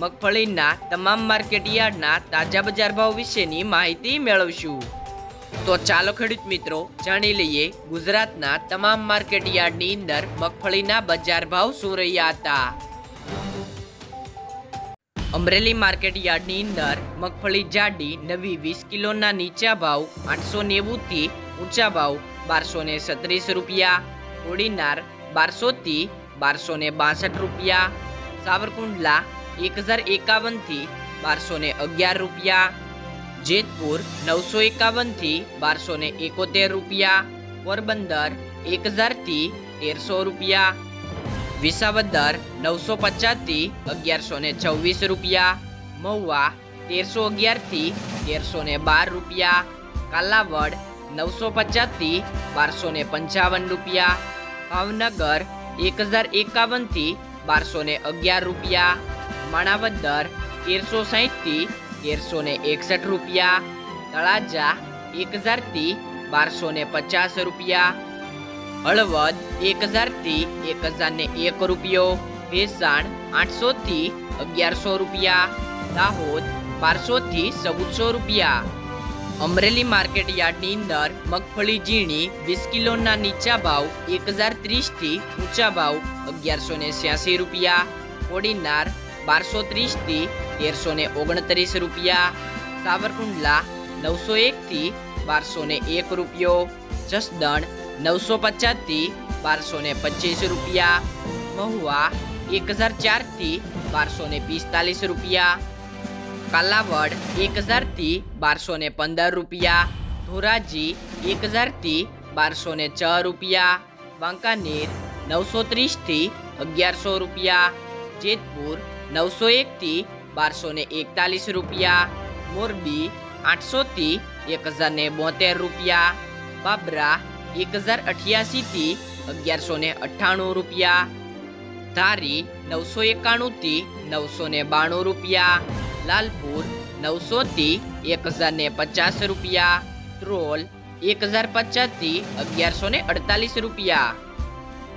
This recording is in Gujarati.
મગફળીના તમામ માર્કેટ યાર્ડના તાજા બજાર ભાવ વિશેની માહિતી મેળવશું. તો ચાલો ખેડૂત મિત્રો, જાણી લઈએ ગુજરાતના તમામ માર્કેટ યાર્ડની અંદર મગફળીના બજાર ભાવ શું રહ્યા હતા. અમરેલી માર્કેટ યાર્ડની અંદર મગફળી જાડી નવી વીસ કિલોના નીચા ભાવ આઠસો નેવુંથી ઊંચા ભાવ બારસો ને સત્રીસ રૂપિયા, ઓડીનાર બારસોથી બારસો ને બાસઠ રૂપિયા, સાવરકુંડલા એક હજાર એકાવનથી બારસો ને અગિયાર રૂપિયા. જેતપુર નવસો એકાવનથી બારસો ને એકોતેર રૂપિયા. પોરબંદર એક હજારથી તેરસો રૂપિયા. વિસાવદર નવસો પચાસથી અગિયારસો ને છવ્વીસ રૂપિયા. મહુવા તેરસો અગિયારથી તેરસો ને બાર રૂપિયા. કાલાવડ નવસો પચાસથી બારસો ને પંચાવન રૂપિયા. ભાવનગર એક હજાર એકાવનથી બારસો ને અગિયાર રૂપિયા. માણાવદર તેરસો સાહીઠથી તેરસો ને એકસઠ રૂપિયા, તળાજા એક હજારથી બારસો ને પચાસ રૂપિયા, હળવદ એક હજારથી એક હજાર ને એક રૂપિયો, ભેસાણ આઠસોથી અગિયારસો રૂપિયા, દાહોદ બારસોથી ચૌદસો રૂપિયા. અમરેલી માર્કેટ યાર્ડની અંદર મગફળી ઝીણી વીસ કિલોના નીચા ભાવ એક હજાર ત્રીસથી ઊંચા ભાવ અગિયારસો ને રૂપિયા, કોડીનાર બારસો ત્રીસથી તેરસો ને ઓગણત્રીસ રૂપિયા. સાવરકુંડલા નવસો એકથી બારસો ને એક રૂપિયો. જસદણ નવસો પચાસથી બારસો ને પચીસ રૂપિયા. મહુવા એક હજાર ચારથી બારસો ને પિસ્તાલીસ રૂપિયા. કાલાવડ એક હજારથી બારસો ને પંદર રૂપિયા. ધોરાજી એક હજારથી બારસો ને છ રૂપિયા. વાંકાનેર નવસો ત્રીસથી અગિયારસો રૂપિયા. જેતપુર નવસો એકથી બારસો ને એકતાલીસ રૂપિયા, મોરબી આઠસોથી એક હજાર ને બોતેર રૂપિયા, બાબરા એક હજાર અઠ્યાસીથી અગિયારસો ને અઠ્ઠાણું રૂપિયા, ધારી નવસો એકાણુંથી નવસો ને બાણું રૂપિયા, લાલપુર નવસોથી એક હજાર ને પચાસ રૂપિયા ટ્રોલ એક હજાર પચાસથી અગિયારસો ને અડતાલીસ રૂપિયા.